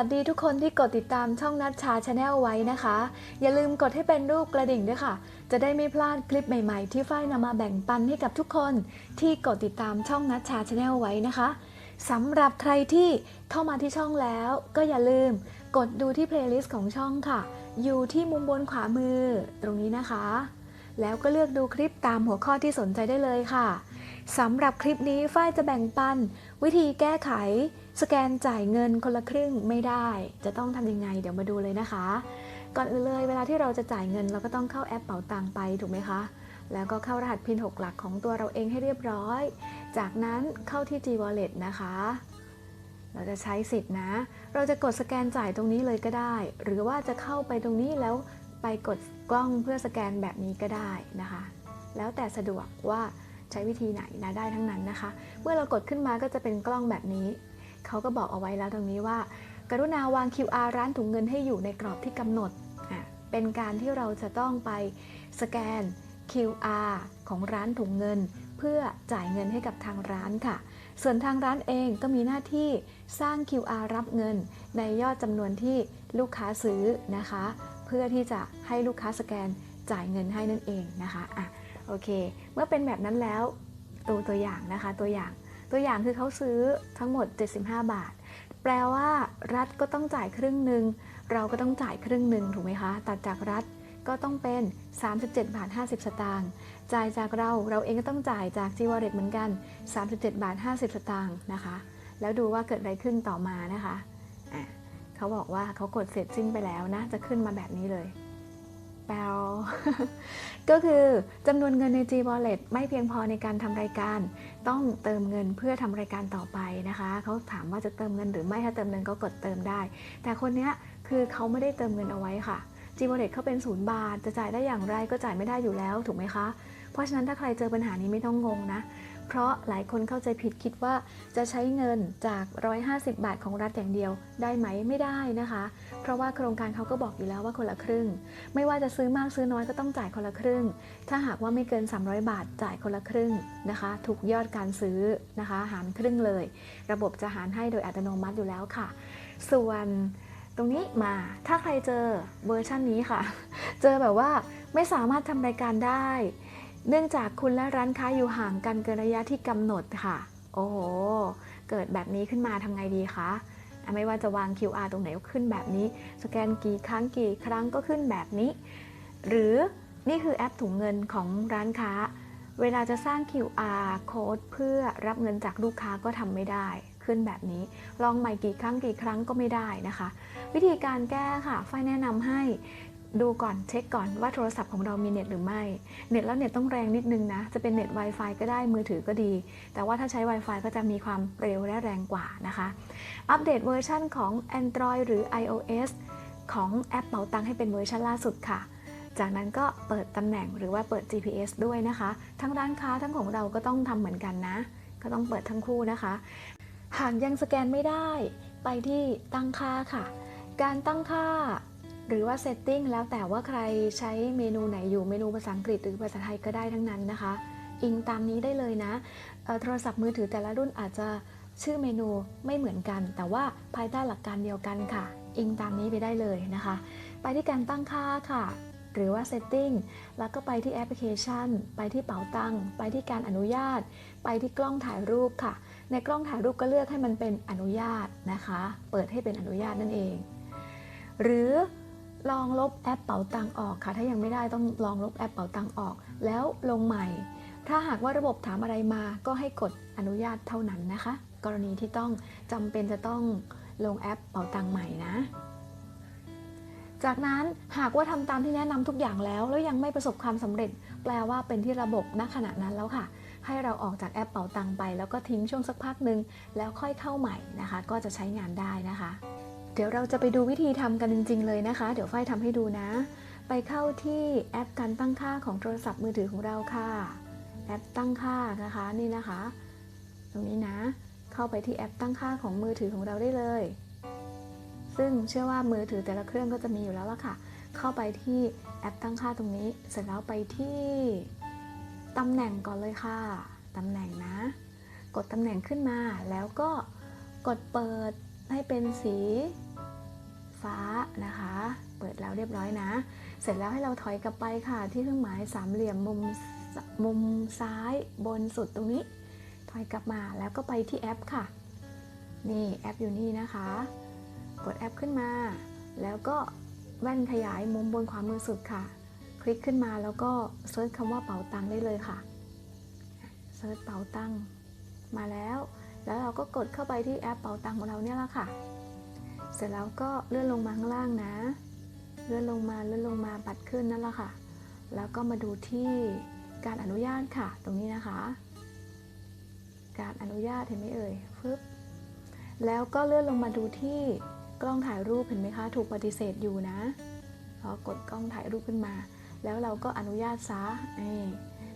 วัสดีทุกคนที่กดติดตามช่องนัดชาชาแนลไว้นะคะ อย่าลืมกดให้เป็นรูปกระดิ่งด้วยค่ะ จะได้ไม่พลาดคลิปใหม่ๆ ที่ฝ้ายนำมาแบ่งปันให้กับทุกคน ที่กดติดตามช่องนัดชาชาแนลไว้นะคะสำหรับใครที่เข้ามาที่ช่องแล้ว ก็อย่าลืมกดดูที่เพลย์ลิสต์ของช่องค่ะ อยู่ที่มุมบนขวามือตรงนี้นะคะ แล้วก็เลือกดูคลิปตามหัวข้อที่สนใจได้เลยค่ะสำหรับคลิปนี้ฝ้ายจะแบ่งปัน วิธีแก้ไข สแกนจ่ายเงินคนละครึ่งไม่ได้ จะต้องทำยังไง เดี๋ยวมาดูเลยนะคะ ก่อนอื่นเลยเวลาที่เราจะจ่ายเงินเราก็ต้องเข้าแอปเป๋าตังไปถูกไหมคะ แล้วก็เข้ารหัสพิน 6 หลักของตัวเราเองให้เรียบร้อย จากนั้นเข้าที่ G Wallet นะคะ เราจะใช้สิทธิ์นะ เราจะกดสแกนจ่ายตรงนี้เลยก็ได้ หรือว่าจะเข้าไปตรงนี้แล้วไปกดกล้องเพื่อสแกนแบบนี้ก็ได้นะคะ แล้วแต่สะดวกว่าใช้วิธีไหนนะได้ทั้งนั้นนะคะ เมื่อเรากดขึ้นมาก็จะเป็นกล้องแบบนี้ เขาก็บอกเอาไว้แล้วตรงนี้ว่า กรุณาวาง QR ร้านถุงเงินให้อยู่ในกรอบที่กำหนด เป็นการที่เราจะต้องไปสแกน QR ของร้านถุงเงิน เพื่อจ่ายเงินให้กับทางร้านค่ะ ส่วนทางร้านเองก็มีหน้าที่สร้าง QR รับเงิน ในยอดจำนวนที่ลูกค้าซื้อนะคะ เพื่อที่จะให้ลูกค้าสแกนจ่ายเงินให้นั่นเองนะคะอะโอเค เมื่อเป็นแบบนั้นแล้วตัวตัวอย่างนะคะตัวอย่าง ตัวอย่างคือเขาซื้อทั้งหมด 75 บาท แปลว่ารัฐก็ต้องจ่ายครึ่งหนึ่งเราก็ต้องจ่ายครึ่งหนึ่งถูกไหมคะ ตัดจากรัฐก็ต้องเป็น 37 บาท 50 สตางค์จ่ายจากเราเราเองก็ต้องจ่ายจาก g w a l l e t เหมือนกัน 37 บาท 50 สตางค์นะคะ แล้วดูว่าเกิดอะไรขึ้นต่อมานะคะะเขาบอกว่าเขากดเสร็จสิ้นไปแล้วนะ จะขึ้นมาแบบนี้เลยแปลก็คือจำนวนเงินใน G Wallet ไม่เพียงพอในการทำรายการ ต้องเติมเงินเพื่อทำรายการต่อไปนะคะเขาถามว่าจะเติมเงินหรือไม่ถ้าเติมเงินก็กดเติมได้ แต่คนนี้คือเขาไม่ได้เติมเงินเอาไว้ค่ะจีโมเดตเขาเป็นศูนย์บาทจะจ่ายได้อย่างไรก็จ่ายไม่ได้อยู่แล้วถูกไหมคะ เพราะฉะนั้นถ้าใครเจอปัญหานี้ไม่ต้องงงนะ เพราะหลายคนเข้าใจผิดคิดว่าจะใช้เงินจาก 150 บาทของรัฐอย่างเดียวได้ไหมไม่ได้นะคะ เพราะว่าโครงการเขาก็บอกอยู่แล้วว่าคนละครึ่ง ไม่ว่าจะซื้อมากซื้อน้อยก็ต้องจ่ายคนละครึ่ง ถ้าหากว่าไม่เกิน 300 บาทจ่ายคนละครึ่งนะคะถูกยอดการซื้อนะคะ หารครึ่งเลย ระบบจะหารให้โดยอัตโนมัติอยู่แล้วค่ะ ส่วนตรงนี้มาถ้าใครเจอเวอร์ชันนี้ค่ะ เจอแบบว่าไม่สามารถทำรายการได้ เนื่องจากคุณและร้านค้าอยู่ห่างกันเกินระยะที่กำหนดค่ะ โอ้โห เกิดแบบนี้ขึ้นมาทำไงดีคะ ไม่ว่าจะวาง QR ตรงไหนก็ขึ้นแบบนี้ สแกนกี่ครั้งกี่ครั้งก็ขึ้นแบบนี้ หรือนี่คือแอปถุงเงินของร้านค้า เวลาจะสร้าง QR code เพื่อรับเงินจากลูกค้าก็ทำไม่ได้ขึ้นแบบนี้ ลองใหม่กี่ครั้งกี่ครั้งก็ไม่ได้นะคะ วิธีการแก้ค่ะฝ้ายแนะนำให้ ดูก่อนเช็คก่อนว่าโทรศัพท์ของเรามีเน็ตหรือไม่ เน็ตแล้วเน็ตต้องแรงนิดนึงนะ จะเป็นเน็ต Wi-Fi ก็ได้มือถือก็ดี แต่ว่าถ้าใช้ Wi-Fi ก็จะมีความเร็วและแรงกว่านะคะ อัปเดตเวอร์ชันของ Android หรือ iOS ของแอปเป๋าตังให้เป็นเวอร์ชันล่าสุดค่ะ จากนั้นก็เปิดตำแหน่งหรือว่าเปิด GPS ด้วยนะคะ ทั้งร้านค้าทั้งของเราก็ต้องทำเหมือนกันนะ ก็ต้องเปิดทั้งคู่นะคะ หากยังสแกนไม่ได้ ไปที่ตั้งค่าค่ะ การตั้งค่า หรือว่า setting แล้วแต่ว่าใครใช้เมนูไหนอยู่เมนูภาษาอังกฤษหรือภาษาไทยก็ได้ทั้งนั้นนะคะ อิงตามนี้ได้เลยนะ โทรศัพท์มือถือแต่ละรุ่นอาจจะชื่อเมนูไม่เหมือนกัน แต่ว่าภายใต้หลักการเดียวกันค่ะ อิงตามนี้ไปได้เลยนะคะ ไปที่การตั้งค่าค่ะ หรือว่า setting แล้วก็ไปที่แอปพลิเคชัน ไปที่เป๋าตังค์ไปที่การอนุญาต ไปที่กล้องถ่ายรูปค่ะ ในกล้องถ่ายรูปก็เลือกให้มันเป็นอนุญาตนะคะ เปิดให้เป็นอนุญาตนั่นเอง หรือ ลองลบแอปเป๋าตังออกค่ะ ถ้ายังไม่ได้ต้องลองลบแอปเป๋าตังออก แล้วลงใหม่ ถ้าหากว่าระบบถามอะไรมาก็ให้กดอนุญาตเท่านั้นนะคะ กรณีที่ต้องจำเป็นจะต้องลงแอปเป๋าตังใหม่นะ จากนั้นหากว่าทำตามที่แนะนำทุกอย่างแล้ว แล้วยังไม่ประสบความสำเร็จ แปลว่าเป็นที่ระบบณขณะนั้นแล้วค่ะ ให้เราออกจากแอปเป๋าตังไป แล้วก็ทิ้งช่วงสักพักหนึ่งแล้วค่อยเข้าใหม่นะคะ ก็จะใช้งานได้นะคะ เดี๋ยวเราจะไปดูวิธีทำกันจริง ๆ เลยนะคะ เดี๋ยวฝ้ายทำให้ดูนะ ไปเข้าที่แอปการตั้งค่าของโทรศัพท์มือถือของเราค่ะ แอปตั้งค่านะคะนี่นะคะ ตรงนี้นะ เข้าไปที่แอปตั้งค่าของมือถือของเราได้เลย ซึ่งเชื่อว่ามือถือแต่ละเครื่องก็จะมีอยู่แล้วละค่ะ เข้าไปที่แอปตั้งค่าตรงนี้ เสร็จแล้วไปที่ตำแหน่งก่อนเลยค่ะตำแหน่งนะ กดตำแหน่งขึ้นมาแล้วก็กดเปิดให้เป็นสี ฟ้านะคะ เปิดแล้วเรียบร้อยนะ เสร็จแล้วให้เราถอยกลับไปค่ะ ที่เครื่องหมายสามเหลี่ยมมุมมุมซ้ายบนสุดตรงนี้ ถอยกลับมาแล้วก็ไปที่แอปค่ะ นี่แอปอยู่นี่นะคะ กดแอปขึ้นมา แล้วก็แว่นขยายมุมบนขวามือสุดค่ะ คลิกขึ้นมาแล้วก็เซิร์ชคำว่าเป๋าตังได้เลยค่ะเซิร์ชเป๋าตังมาแล้ว แล้วเราก็กดเข้าไปที่แอปเป๋าตังของเราเนี่ยละค่ะ เสร็จแล้วก็เลื่อนลงมาข้างล่างนะ เลื่อนลงมาเลื่อนลงมาบัตรขึ้นนั่นแหละค่ะ แล้วก็มาดูที่การอนุญาตค่ะ ตรงนี้นะคะ การอนุญาตเห็นไหมเอ่ยฟึบแล้วก็เลื่อนลงมาดูที่กล้องถ่ายรูปเห็นไหมคะ ถูกปฏิเสธอยู่นะพอกดกล้องถ่ายรูปขึ้นมา แล้วเราก็อนุญาตซะ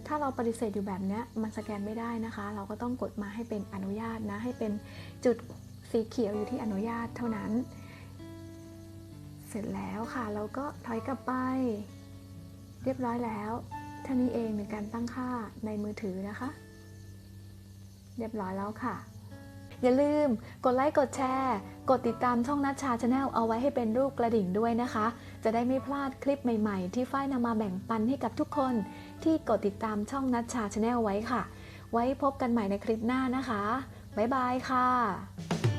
ถ้าเราปฏิเสธอยู่แบบนี้มันสแกนไม่ได้นะคะ เราก็ต้องกดมาให้เป็นอนุญาตนะ ให้เป็นจุด สีเขียวอยู่ที่อนุญาตเท่านั้น เสร็จแล้วค่ะ เราก็ถอยกลับไป เรียบร้อยแล้วท่านี้เองในการตั้งค่าในมือถือนะคะ เรียบร้อยแล้วค่ะ อย่าลืมกดไลค์กดแชร์ กดติดตามช่องนัชชาชาแนลเอาไว้ให้เป็นรูปกระดิ่งด้วยนะคะ จะได้ไม่พลาดคลิปใหม่ๆ ที่ฝ้ายนำมาแบ่งปันให้กับทุกคนที่กดติดตามช่องนัชชาชาแนลไว้ค่ะ ไว้พบกันใหม่ในคลิปหน้านะคะ บ๊ายบายค่ะ